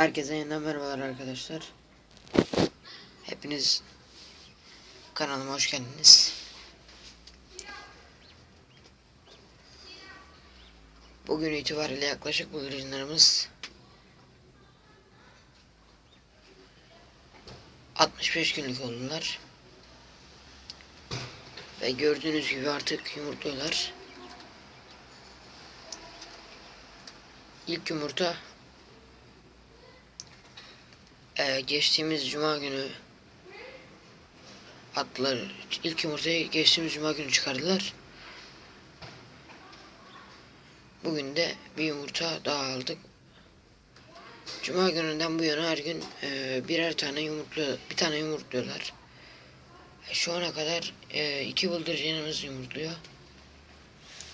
Herkese yeniden merhabalar arkadaşlar. Hepiniz kanalıma hoş geldiniz. Bugün itibariyle yaklaşık bulucularımız 65 günlük oldular. Ve gördüğünüz gibi artık yumurtluyorlar. İlk yumurta ee, geçtiğimiz cuma günü attılar. İlk yumurtayı geçtiğimiz cuma günü çıkardılar. Bugün de bir yumurta daha aldık. Cuma gününden bu yana her gün e, birer tane yumurtluyor, bir tane yumurtluyorlar. E, şu ana kadar e, iki bıldırcınımız yumurtluyor.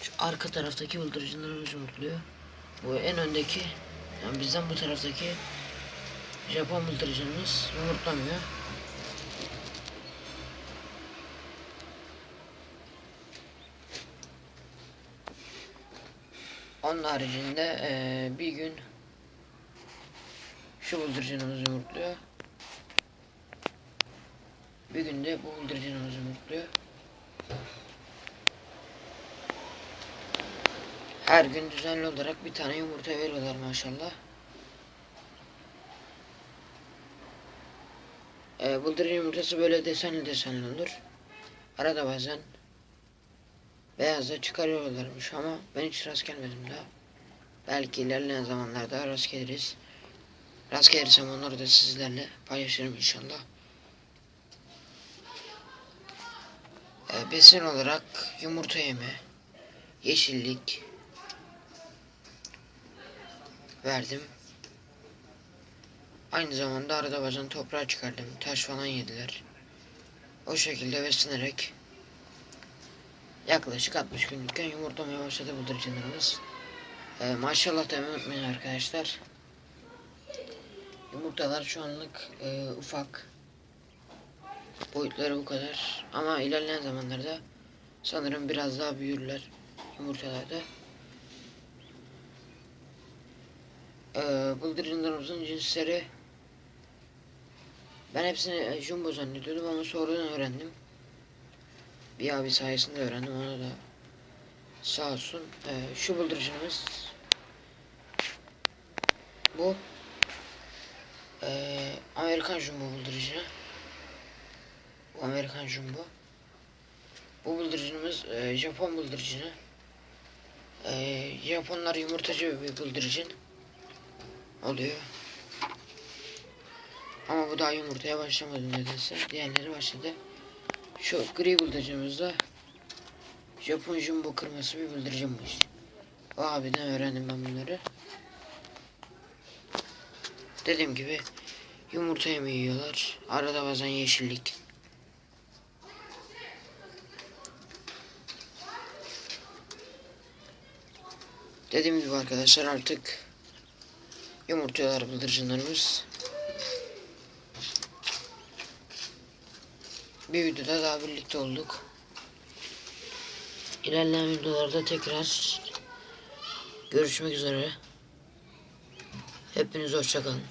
Şu arka taraftaki bıldırcınlarımız yumurtluyor. Bu en öndeki, yani bizden bu taraftaki Japon bıldırcınımız yumurtlamıyor. Onun haricinde eee, bir gün şu bıldırcınımız yumurtluyor. Bir gün de bu bıldırcınımız yumurtluyor. Her gün düzenli olarak bir tane yumurta veriyorlar maşallah. Ee, bıldırcın yumurtası böyle desenli desenli olur. Arada bazen beyaz da çıkarıyorlarmış ama ben hiç rast gelmedim daha. Belki ilerleyen zamanlarda rast geliriz. Rast gelirsem onları da sizlerle paylaşırım inşallah. Ee, besin olarak yumurta yeme, yeşillik verdim. Aynı zamanda arada bazen toprağa çıkardım. Taş falan yediler. O şekilde beslenerek yaklaşık 60 günlükken yumurtlamaya başladı bıldırcınlarımız. Ee, maşallah demeyi unutmayın arkadaşlar. Yumurtalar şu anlık e, ufak. Boyutları bu kadar. Ama ilerleyen zamanlarda sanırım biraz daha büyürler yumurtalarda. Ee, bıldırcınlarımızın cinsleri ben hepsini e, jumbo zannediyordum ama sonradan öğrendim. Bir abi sayesinde öğrendim ona da sağ olsun. Ee, şu bıldırcınımız bu ee, Amerikan jumbo bıldırcını. Bu Amerikan jumbo. Bu bıldırcınımız e, Japon bıldırcını. E, Japonlar yumurtacı bir bıldırcın oluyor. Ama bu daha yumurtaya başlamadı nedense. Diğerleri başladı. Şu gri bıldırcımız da Japon jumbo kırması bir bıldırcınmış. O abiden öğrendim ben bunları. Dediğim gibi yumurta yemeği yiyorlar. Arada bazen yeşillik. Dediğim gibi arkadaşlar artık yumurtluyorlar bıldırcınlarımız. Bir videoda daha birlikte olduk. İlerleyen videolarda tekrar görüşmek üzere. Hepiniz hoşçakalın.